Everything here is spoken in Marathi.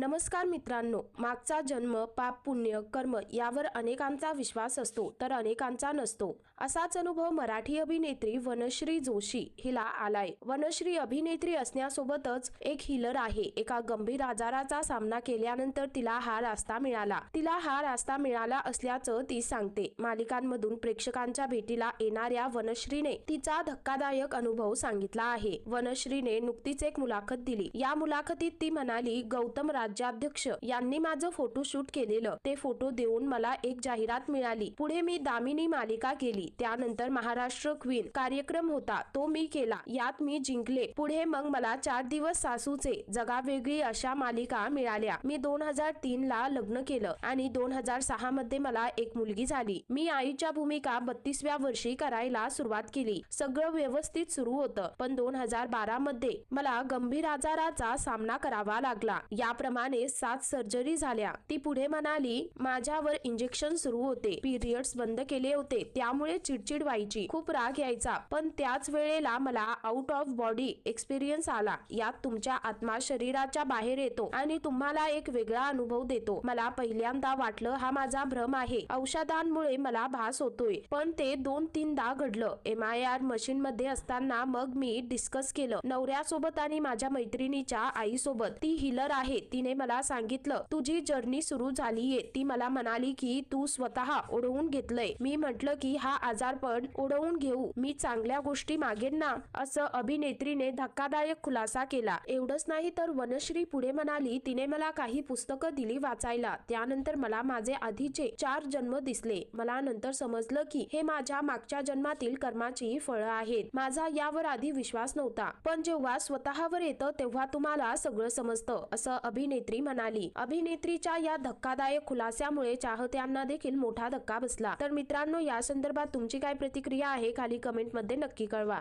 नमस्कार मित्रांनो मागचा जन्म पाप पुण्य कर्म यावर अनेकांचा विश्वास असतो तर अनेकांचा नसतो. असाच अनुभव मराठी अभिनेत्री वनश्री जोशी हिला आलाय. वनश्री अभिनेत्री असण्यासोबतच एक हिलर आहे. एका गंभीर आजाराचा सामना केल्यानंतर तिला हा रास्ता मिळाला. तिला हा रास्ता मिळाला असल्याचं ती सांगते. मालिकांमधून प्रेक्षकांच्या भेटीला येणाऱ्या वनश्रीने तिचा धक्कादायक अनुभव सांगितला आहे. वनश्रीने नुकतीच एक मुलाखत दिली. या मुलाखतीत ती म्हणाली गौतम राज्याध्यक्ष यांनी माझं फोटोशूट केलेलं. ते फोटो देऊन मला एक जाहिरात मिळाली. पुढे मी दामिनी मालिका केली. त्यानंतर महाराष्ट्र क्वीन कार्यक्रम होता. तो मी केला. यात मी जिंकले. पुढे मग मला चार दिवस सासूचे जगा वेगळी अशा मालिका मिळाल्या. मी दोन हजार तीन ला लग्न केलं आणि दोन हजार सहा मध्ये मला एक मुलगी झाली. मी आईच्या भूमिका बत्तीसव्या वर्षी करायला सुरुवात केली. सगळं व्यवस्थित सुरू होतं. पण दोन हजार बारा मध्ये मला गंभीर आजाराचा सामना करावा लागला. याप्रमाणे सात सर्जरी झाल्या. ती पुढे म्हणाली माझ्यावर इंजेक्शन सुरू होते. पिरियड्स बंद केले होते. त्यामुळे चिडचिड व्हायची. खूप राग यायचा. पण त्याच वेळेला मला आउट ऑफ बॉडी एक्सपिरियन्स आला. यात तुमच्या आत्मा शरीराच्या बाहेर येतो आणि तुम्हाला एक वेगळा अनुभव देतो. मला पहिल्यांदा वाटलं हा माझा भ्रम आहे. औषधांमुळे मला भास होतोय. पण ते दोन तीनदा घडलं. एम आय आर मशीन मध्ये असताना मग मी डिस्कस केलं. नवऱ्यासोबत आणि माझ्या मैत्रिणीच्या आईसोबत. ती हिलर आहे. ती तिने मला सांगितलं तुझी जर्नी सुरू झालीये. ती मला म्हणाली की तू स्वतः ओढवून घेतलंय. मी म्हटलं की हा आजारपण ओढवून घेऊ. मी चांगल्या गोष्टी मागेन ना. असं अभिनेत्रीने धक्कादायक खुलासा केला. एवढंच नाही तर वनश्री पुढे म्हणाली तिने मला काही पुस्तकं दिली वाचायला. त्यानंतर मला माझे आधीचे चार जन्म दिसले. मला नंतर समजलं की हे माझ्या मागच्या जन्मातील कर्माची फळं आहेत. माझा यावर आधी विश्वास नव्हता. पण जेव्हा स्वतःवर येतं तेव्हा तुम्हाला सगळं समजतं असं अभिनेत्री म्हणाली. अभिनेत्रीच्या या धक्कादायक खुलास्यामुळे चाहत्यांना देखील मोठा धक्का बसला. तर मित्रांनो या संदर्भात तुमची काय प्रतिक्रिया आहे खाली कमेंटमध्ये नक्की कळवा.